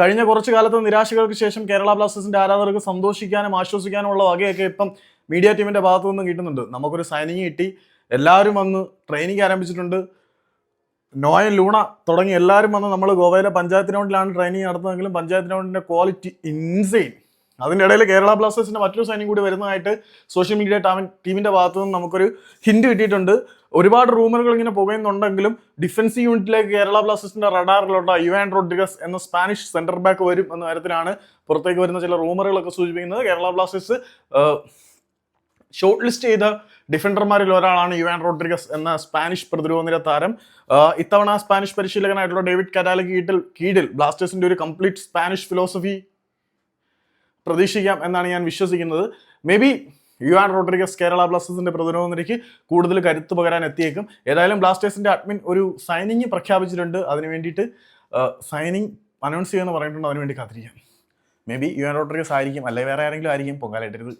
കഴിഞ്ഞ കുറച്ചു കാലത്തെ നിരാശകൾക്ക് ശേഷം കേരള ബ്ലാസ്റ്റേഴ്സിന്റെ ആരാധകർക്ക് സന്തോഷിക്കാനും ആശ്വസിക്കാനും ഉള്ള വകയൊക്കെ ഇപ്പം മീഡിയ ടീമിന്റെ ഭാഗത്തു നിന്നും കിട്ടുന്നുണ്ട്. നമുക്കൊരു സൈനിങ് കിട്ടി. എല്ലാവരും വന്ന് ട്രെയിനിങ് ആരംഭിച്ചിട്ടുണ്ട്. നോയൻ ലൂണ തുടങ്ങി എല്ലാവരും വന്ന് നമ്മൾ ഗോവയിലെ പഞ്ചായത്ത് ഗ്രൗണ്ടിലാണ് ട്രെയിനിങ് നടത്തുന്നതെങ്കിലും പഞ്ചായത്ത് ഗ്രൗണ്ടിന്റെ ക്വാളിറ്റി ഇൻസെയിൻ അതിന്റെ ഇടയിൽ കേരള ബ്ലാസ്റ്റേഴ്സിന്റെ മറ്റൊരു സൈനിങ് കൂടി വരുന്നതായിട്ട് സോഷ്യൽ മീഡിയ ടീമിന്റെ ഭാഗത്തു നിന്ന് നമുക്കൊരു ഹിന്റ് കിട്ടിയിട്ടുണ്ട്. ഒരുപാട് റൂമറുകൾ ഇങ്ങനെ പോകുന്നുണ്ടെങ്കിലും ഡിഫൻസ് യൂണിറ്റിലേക്ക് കേരള ബ്ലാസ്റ്റേഴ്സിന്റെ റഡാറിലുള്ള യുവാൻ റോഡ്രിഗസ് എന്ന സ്പാനിഷ് സെന്റർ ബാക്ക് വരും എന്ന കാര്യത്തിലാണ് പുറത്തേക്ക് വരുന്ന ചില റൂമറുകളൊക്കെ സൂചിപ്പിക്കുന്നത്. കേരള ബ്ലാസ്റ്റേഴ്സ് ഷോർട്ട് ലിസ്റ്റ് ചെയ്ത ഡിഫൻഡർമാരിൽ ഒരാളാണ് യുവാൻ റോഡ്രിഗസ് എന്ന സ്പാനിഷ് പ്രതിരോധ നിര താരം ഇത്തവണ സ്പാനിഷ് പരിശീലകനായിട്ടുള്ള ഡേവിഡ് കരാലി കീഴിൽ കീഴിൽ ബ്ലാസ്റ്റേഴ്സിന്റെ ഒരു കംപ്ലീറ്റ് സ്പാനിഷ് ഫിലോസഫി പ്രതീക്ഷിക്കാം എന്നാണ് ഞാൻ വിശ്വസിക്കുന്നത്. മേ ബി യു ആൻഡ് റോഡ്രിഗസ് കേരള ബ്ലാസ്റ്റേഴ്സിന്റെ പ്രതിരോധ കൂടുതൽ കരുത്ത് പകരാൻ എത്തിയേക്കും. ഏതായാലും ബ്ലാസ്റ്റേഴ്സിന്റെ അഡ്മിൻ ഒരു സൈനിങ് പ്രഖ്യാപിച്ചിട്ടുണ്ട്. അതിന് വേണ്ടിയിട്ട് സൈനിങ് അനൗൺസ് ചെയ്യുമെന്ന് പറഞ്ഞിട്ടുണ്ട്. അതിന് വേണ്ടി കാത്തിരിക്കാം. മേ ബി യു ആൻഡ് റോഡ്രിഗസ് ആയിരിക്കും അല്ലെങ്കിൽ വേറെ ആരെങ്കിലും ആയിരിക്കും. പൊങ്കാലായിട്ടരുത്